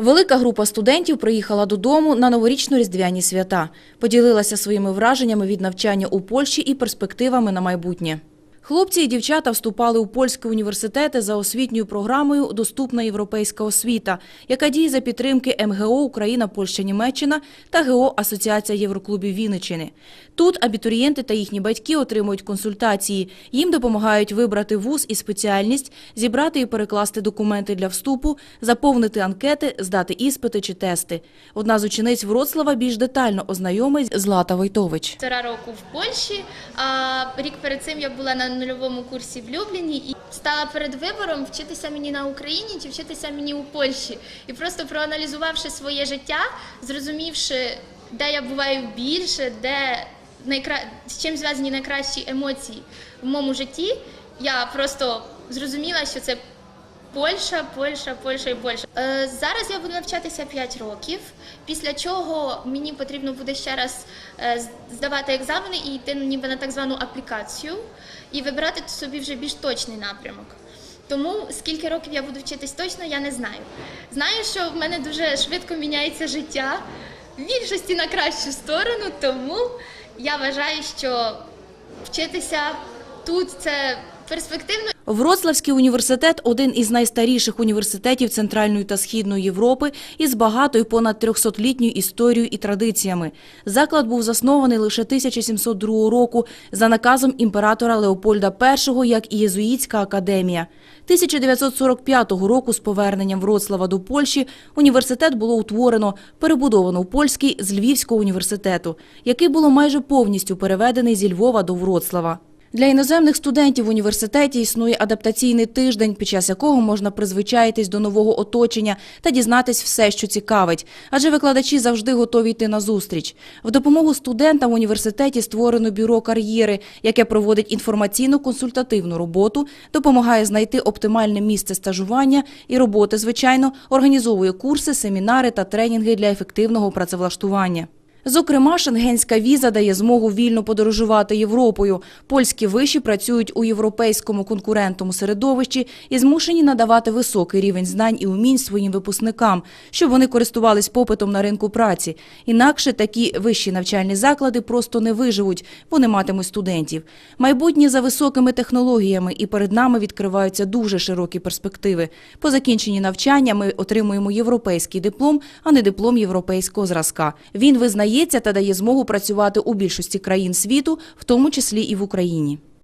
Велика група студентів приїхала додому на новорічно-різдвяні свята. Поділилася своїми враженнями від навчання у Польщі і перспективами на майбутнє. Хлопці і дівчата вступали у польські університети за освітньою програмою Доступна європейська освіта, яка діє за підтримки МГО Україна, Польща, Німеччина та ГО Асоціація Євроклубів Вінниччини. Тут абітурієнти та їхні батьки отримують консультації. Їм допомагають вибрати вуз і спеціальність, зібрати і перекласти документи для вступу, заповнити анкети, здати іспити чи тести. Одна з учениць Вроцлава більш детально ознайомить Злата Войтович. півтора року в Польщі. А рік перед цим я була на нульовому курсі в Любліні і стала перед вибором вчитися мені на Україні чи вчитися мені у Польщі. І просто проаналізувавши своє життя, зрозумівши, де я буваю більше, де найкра... з чим зв'язані найкращі емоції в моєму житті, я просто зрозуміла, що це Польща, Польща, Польща і Польща. Е, зараз я буду навчатися 5 років, після чого мені потрібно буде ще раз е, здавати екзамени і йти ніби на так звану аплікацію і вибирати собі вже більш точний напрямок. Тому скільки років я буду вчитись точно, я не знаю. Знаю, що в мене дуже швидко міняється життя, в більшості на кращу сторону, тому я вважаю, що вчитися тут це перспективно Вроцлавський університет – один із найстаріших університетів Центральної та Східної Європи із багатою понад 300-літньою історією і традиціями. Заклад був заснований лише 1702 року за наказом імператора Леопольда І, як і Єзуїтська академія. 1945 року з поверненням Вроцлава до Польщі університет було утворено, перебудовано в польський з Львівського університету, який було майже повністю переведений зі Львова до Вроцлава. Для іноземних студентів в університеті існує адаптаційний тиждень, під час якого можна призвичаїтись до нового оточення та дізнатись все, що цікавить. Адже викладачі завжди готові йти на зустріч. В допомогу студентам в університеті створено бюро кар'єри, яке проводить інформаційно-консультативну роботу, допомагає знайти оптимальне місце стажування і роботи, звичайно, організовує курси, семінари та тренінги для ефективного працевлаштування. Зокрема, шенгенська віза дає змогу вільно подорожувати Європою. Польські виші працюють у європейському конкурентному середовищі і змушені надавати високий рівень знань і умінь своїм випускникам, щоб вони користувались попитом на ринку праці. Інакше такі вищі навчальні заклади просто не виживуть, бо не матимуть студентів. Майбутнє за високими технологіями, і перед нами відкриваються дуже широкі перспективи. По закінченні навчання ми отримуємо європейський диплом, а не диплом європейського зразка. Він визнається та дає змогу працювати у більшості країн світу, в тому числі і в Україні.